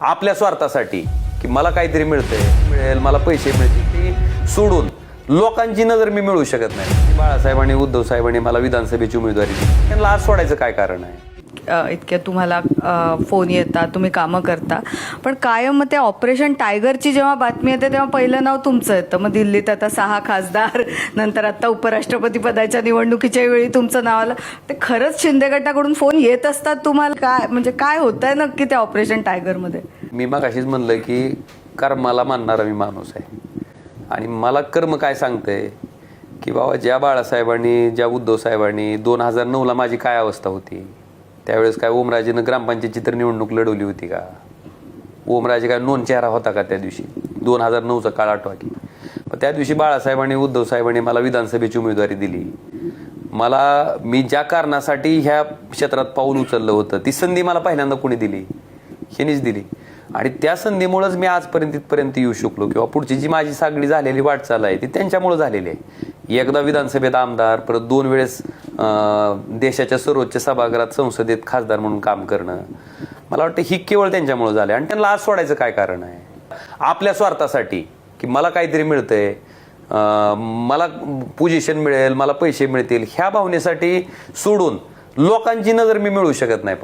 आपल्या स्वार्थासाठी की मला काहीतरी मिळतंय मिळेल मला पैसे मिळतील ते सोडून लोकांची नजर मी मिळवू शकत नाही. बाळासाहेबांनी उद्धव साहेबांनी मला विधानसभेची उमेदवारी दिली त्यांना आज सोडायचं काय कारण आहे? इतक्या तुम्हाला फोन येतात तुम्ही कामं करता. पण कायम मग त्या ऑपरेशन टायगरची जेव्हा बातमी येते तेव्हा पहिलं नाव तुमचं येतं. मग दिल्लीत आता सहा खासदार नंतर आत्ता उपराष्ट्रपती पदाच्या निवडणुकीच्या वेळी तुमचं नाव आलं. ते खरंच शिंदे गटाकडून फोन येत असतात तुम्हाला? काय म्हणजे काय होत आहे नक्की त्या ऑपरेशन टायगरमध्ये मी मग अशीच म्हणलं की कर्माला मानणारा मी माणूस आहे. आणि मला कर्म काय सांगतंय? की बाबा ज्या बाळासाहेबांनी ज्या उद्धव साहेबांनी दोन हजार नऊला माझी काय अवस्था होती? त्यावेळेस काय ओमराजेनं ग्रामपंचायतची तर निवडणूक लढवली होती का? ओमराजे काय नोंद चेहरा होता का त्या दिवशी? दोन हजार नऊचा काळ आठवा की. त्या दिवशी बाळासाहेबांनी उद्धव साहेबांनी मला विधानसभेची उमेदवारी दिली. मला मी ज्या कारणासाठी ह्या क्षेत्रात पाऊल उचललं होतं ती संधी मला पहिल्यांदा कोणी दिली? ह्यानीच दिली. आणि त्या संधीमुळेच मी आजपर्यंत इथपर्यंत येऊ शकलो किंवा पुढची जी माझी सागडी झालेली वाटचाल आहे ती त्यांच्यामुळे झालेली आहे. एकदा विधानसभेत आमदार परत दोन वेळेस देशाच्या सर्वोच्च सभागृहात संसदेत खासदार म्हणून काम करणं. मला वाटतं ही केवळ त्यांच्यामुळे झालं आणि त्यांना आज सोडायचं काय कारण आहे? आपल्या स्वार्थासाठी की मला काहीतरी मिळतंय मला पोझिशन मिळेल मला पैसे मिळतील ह्या भावनेसाठी सोडून लोकांची नजर मी मिळवू शकत नाही.